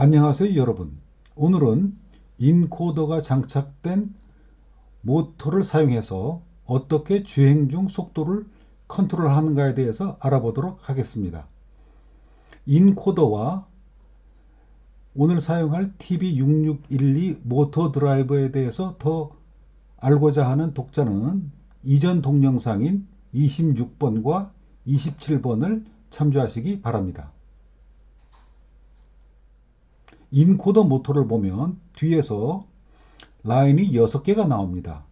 안녕하세요 여러분 오늘은 인코더가 장착된 모터를 사용해서 어떻게 주행 중 속도를 컨트롤하는가에 대해서 알아보도록 하겠습니다 인코더와 오늘 사용할 TB6612 모터 드라이버에 대해서 더 알고자 하는 독자는 이전 동영상인 26번과 27번을 참조하시기 바랍니다. 인코더 모터를 보면 뒤에서 라인이 6개가 나옵니다.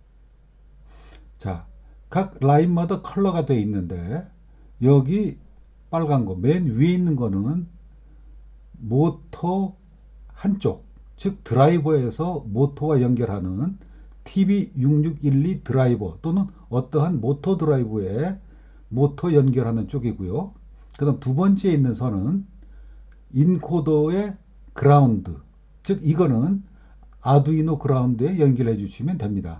자, 각 라인마다 컬러가 되어 있는데 여기 빨간 거 맨 위에 있는 거는 모터 한쪽 즉 드라이버에서 모터와 연결하는 TB6612 드라이버 또는 어떠한 모터 드라이브에 모터 연결하는 쪽이고요. 그 다음 두 번째에 있는 선은 인코더의 그라운드 즉 이거는 아두이노 그라운드에 연결해 주시면 됩니다.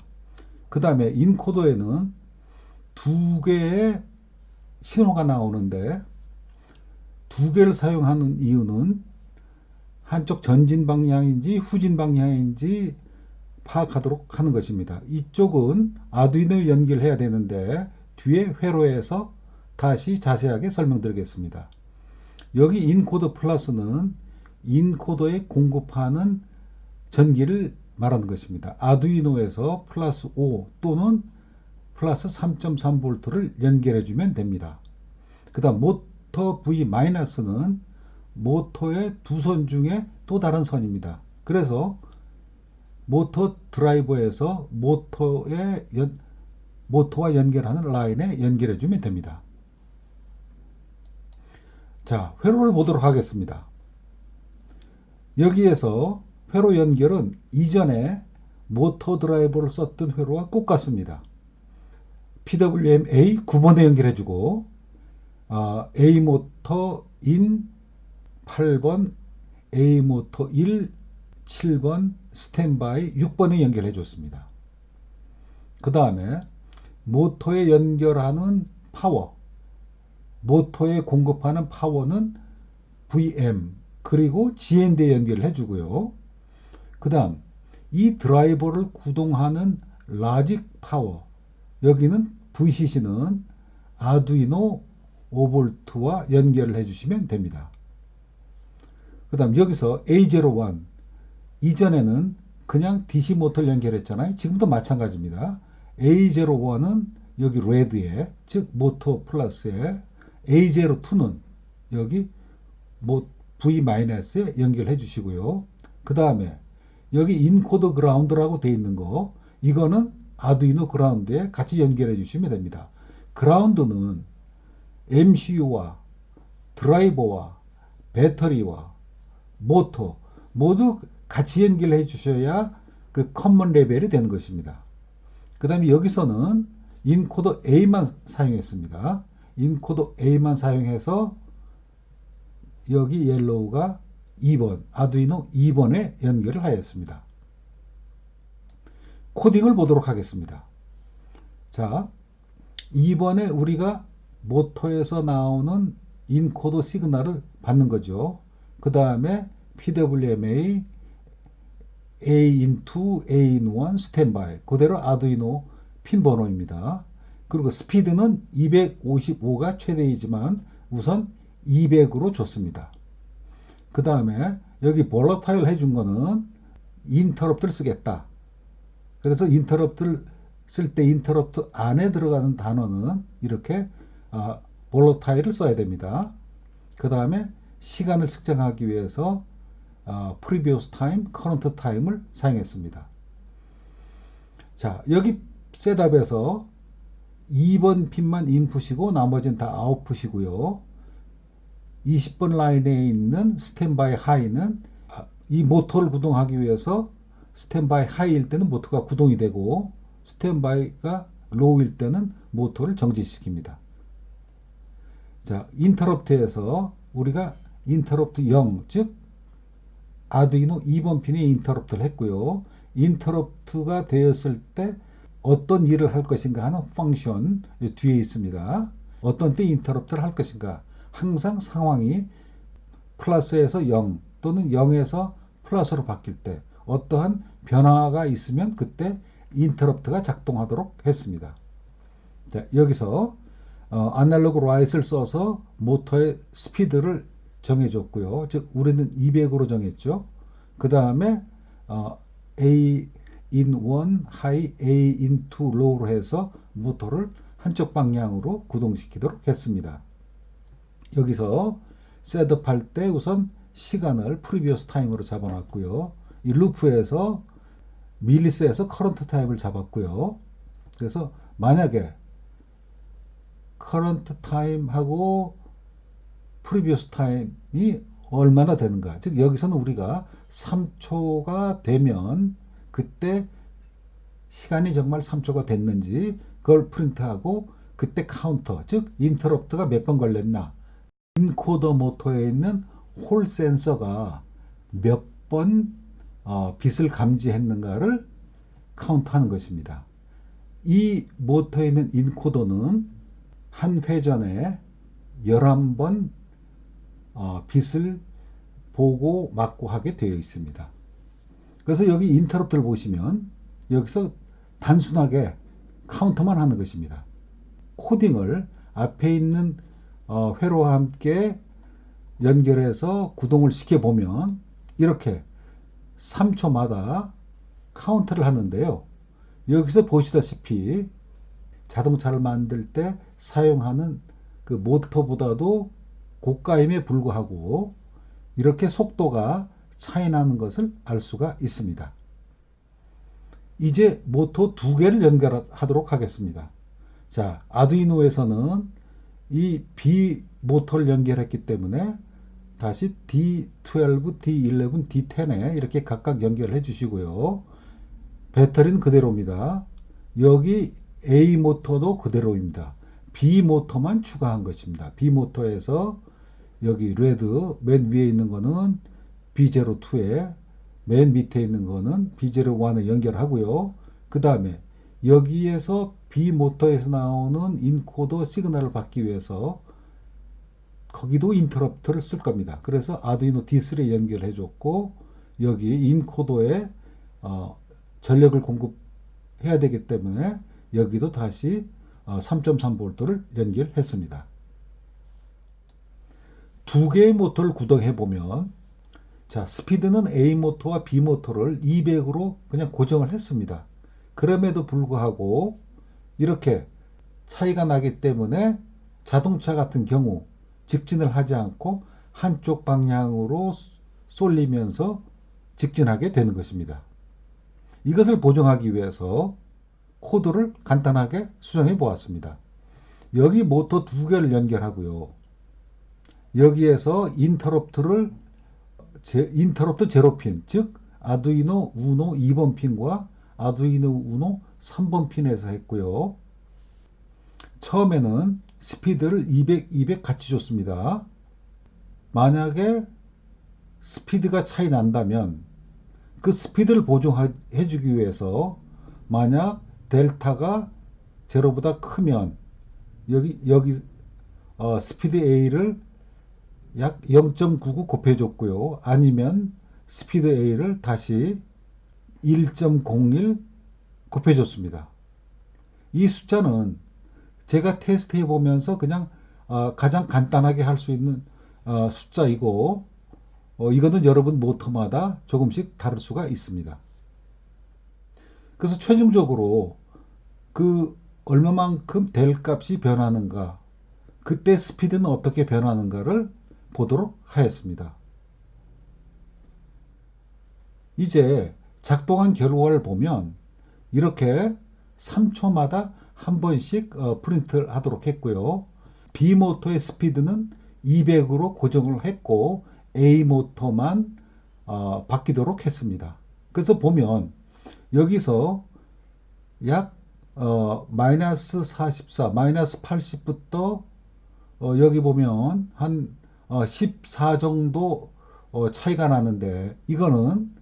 그 다음에 인코더에는 두 개의 신호가 나오는데 두 개를 사용하는 이유는 한쪽 전진 방향인지 후진 방향인지 파악하도록 하는 것입니다. 이쪽은 아두이노 연결해야 되는데 뒤에 회로에서 다시 자세하게 설명드리겠습니다. 여기 인코더 플러스는 인코더에 공급하는 전기를 말하는 것입니다. 아두이노에서 플러스 5 또는 플러스 3.3V를 연결해 주면 됩니다. 그 다음 모터 V-는 모터의 두 선 중에 또 다른 선입니다. 그래서 모터 드라이버에서 모터에 연, 모터와 연결하는 라인에 연결해 주면 됩니다. 자, 회로를 보도록 하겠습니다. 여기에서 회로 연결은 이전에 모터 드라이버를 썼던 회로와 똑같습니다. PWM-A 9번에 연결해주고 아, A 모터 인 8번, A 모터 1, 7번, 스탠바이 6번에 연결해 줬습니다. 그 다음에 모터에 연결하는 파워, 모터에 공급하는 파워는 VM, 그리고 GND에 연결을 해주고요. 그 다음 이 드라이버를 구동하는 라직 파워 여기는 VCC는 아두이노 5V와 연결을 해주시면 됩니다. 그 다음 여기서 A01 이전에는 그냥 DC 모터를 연결했잖아요. 지금도 마찬가지입니다. A01은 여기 레드에 즉 모터 플러스에 A02는 여기 모 V-에 연결해 주시고요. 그 다음에 여기 인코드 그라운드라고 되어 있는 거 이거는 아두이노 그라운드에 같이 연결해 주시면 됩니다. 그라운드는 MCU와 드라이버와 배터리와 모터 모두 같이 연결해 주셔야 그 커먼 레벨이 되는 것입니다. 그 다음에 여기서는 인코더 A만 사용했습니다. 인코더 A만 사용해서 여기 옐로우가 2번, 아두이노 2번에 연결을 하였습니다. 코딩을 보도록 하겠습니다. 자, 2번에 우리가 모터에서 나오는 인코더 시그널을 받는 거죠. 그 다음에 PWMA A into A in 1 스탠바이 그대로 아두이노 핀 번호입니다. 그리고 스피드는 255가 최대이지만 우선 200으로 줬습니다. 그 다음에 여기 볼러타일 해준 거는 인터럽트를 쓰겠다. 그래서 인터럽트를 쓸 때 인터럽트 안에 들어가는 단어는 이렇게 아, 볼러타일을 써야 됩니다. 그 다음에 시간을 측정하기 위해서 어, previous time, current time을 사용했습니다. 자, 여기 셋업에서 2번 핀만 인풋이고 나머지는 다 아웃풋이고요. 20번 라인에 있는 스탠바이 하이는 이 모터를 구동하기 위해서 스탠바이 하이일 때는 모터가 구동이 되고 스탠바이가 로우일 때는 모터를 정지시킵니다. 자, 인터럽트에서 우리가 인터럽트 0, 즉 아두이노 2번 핀에 인터럽트를 했고요. 인터럽트가 되었을 때 어떤 일을 할 것인가 하는 펑션 뒤에 있습니다. 어떤 때 인터럽트를 할 것인가 항상 상황이 플러스에서 0 또는 0에서 플러스로 바뀔 때 어떠한 변화가 있으면 그때 인터럽트가 작동하도록 했습니다. 자, 여기서 어, 아날로그 라이트를 써서 모터의 스피드를 정해줬고요. 즉 우리는 200으로 정했죠. 그 다음에 어, A in 1, high, A in 2, low로 해서 모터를 한쪽 방향으로 구동시키도록 했습니다. 여기서 셋업 할때 우선 시간을 프리비어스 타임으로 잡아놨고요. 이 루프에서 밀리스에서 커런트 타임을 잡았고요. 그래서 만약에 커런트 타임하고 프리비어스 타임이 얼마나 되는가. 즉 여기서는 우리가 3초가 되면 그때 시간이 정말 3초가 됐는지 그걸 프린트하고 그때 카운터 즉 인터럽트가 몇 번 걸렸나 인코더 모터에 있는 홀 센서가 몇번 어, 빛을 감지했는가를 카운트하는 것입니다. 이 모터에 있는 인코더는 한 회전에 11번 어, 빛을 보고 맞고 하게 되어 있습니다. 그래서 여기 인터럽트를 보시면 여기서 단순하게 카운터만 하는 것입니다. 코딩을 앞에 있는 어, 회로와 함께 연결해서 구동을 시켜보면 이렇게 3초마다 카운트를 하는데요. 여기서 보시다시피 자동차를 만들 때 사용하는 그 모터보다도 고가임에 불구하고 이렇게 속도가 차이 나는 것을 알 수가 있습니다. 이제 모터 두 개를 연결하도록 하겠습니다. 자, 아두이노에서는 이 B 모터를 연결했기 때문에 다시 D12, D11, D10에 이렇게 각각 연결해 주시고요. 배터리는 그대로입니다. 여기 A 모터도 그대로입니다. B 모터만 추가한 것입니다. B 모터에서 여기 레드 맨 위에 있는 거는 B02에 맨 밑에 있는 거는 B01에 연결하고요. 그 다음에 여기에서 B 모터에서 나오는 인코더 시그널을 받기 위해서 거기도 인터럽트를 쓸 겁니다. 그래서 아두이노 D3에 연결해 줬고 여기 인코더에 어, 전력을 공급해야 되기 때문에 여기도 다시 어, 3.3V를 연결했습니다. 두 개의 모터를 구동해 보면 자 스피드는 A 모터와 B 모터를 200으로 그냥 고정을 했습니다. 그럼에도 불구하고 이렇게 차이가 나기 때문에 자동차 같은 경우 직진을 하지 않고 한쪽 방향으로 쏠리면서 직진하게 되는 것입니다. 이것을 보정하기 위해서 코드를 간단하게 수정해 보았습니다. 여기 모터 두 개를 연결하고요. 여기에서 인터럽트를 제, 인터럽트 제로 핀 즉 아두이노 우노 2번 핀과 아두이노 우노 3번 핀에서 했고요. 처음에는 스피드를 200, 200 같이 줬습니다. 만약에 스피드가 차이 난다면 그 스피드를 보정해 주기 위해서 만약 델타가 제로보다 크면 여기 여기 어, 스피드 A를 약 0.99 곱해줬고요. 아니면 스피드 A를 다시 1.01 곱해줬습니다. 이 숫자는 제가 테스트 해 보면서 그냥 어, 가장 간단하게 할 수 있는 어, 숫자이고 어, 이거는 여러분 모터마다 조금씩 다를 수가 있습니다. 그래서 최종적으로 그 얼마만큼 될 값이 변하는가 그때 스피드는 어떻게 변하는가를 보도록 하였습니다. 이제 작동한 결과를 보면 이렇게 3초마다 한 번씩 어, 프린트를 하도록 했고요. B 모터의 스피드는 200으로 고정을 했고 A 모터만 어, 바뀌도록 했습니다. 그래서 보면 여기서 약 어, 마이너스 44, 마이너스 80부터 어, 여기 보면 한 어, 14 정도 어, 차이가 나는데 이거는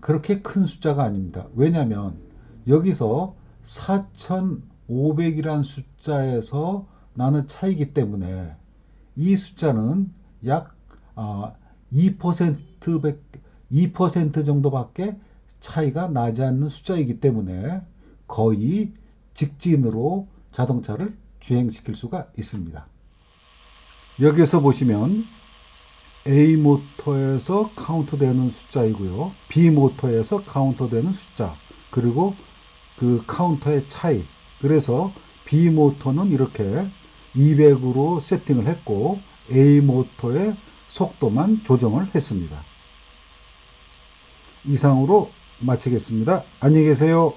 그렇게 큰 숫자가 아닙니다. 왜냐하면 여기서 4,500이란 숫자에서 나는 차이기 때문에 이 숫자는 약 2% 2% 2% 정도밖에 차이가 나지 않는 숫자이기 때문에 거의 직진으로 자동차를 주행시킬 수가 있습니다. 여기서 보시면 A 모터에서 카운트되는 숫자이고요. B 모터에서 카운트되는 숫자. 그리고 그 카운터의 차이. 그래서 B 모터는 이렇게 200으로 세팅을 했고 A 모터의 속도만 조정을 했습니다. 이상으로 마치겠습니다. 안녕히 계세요.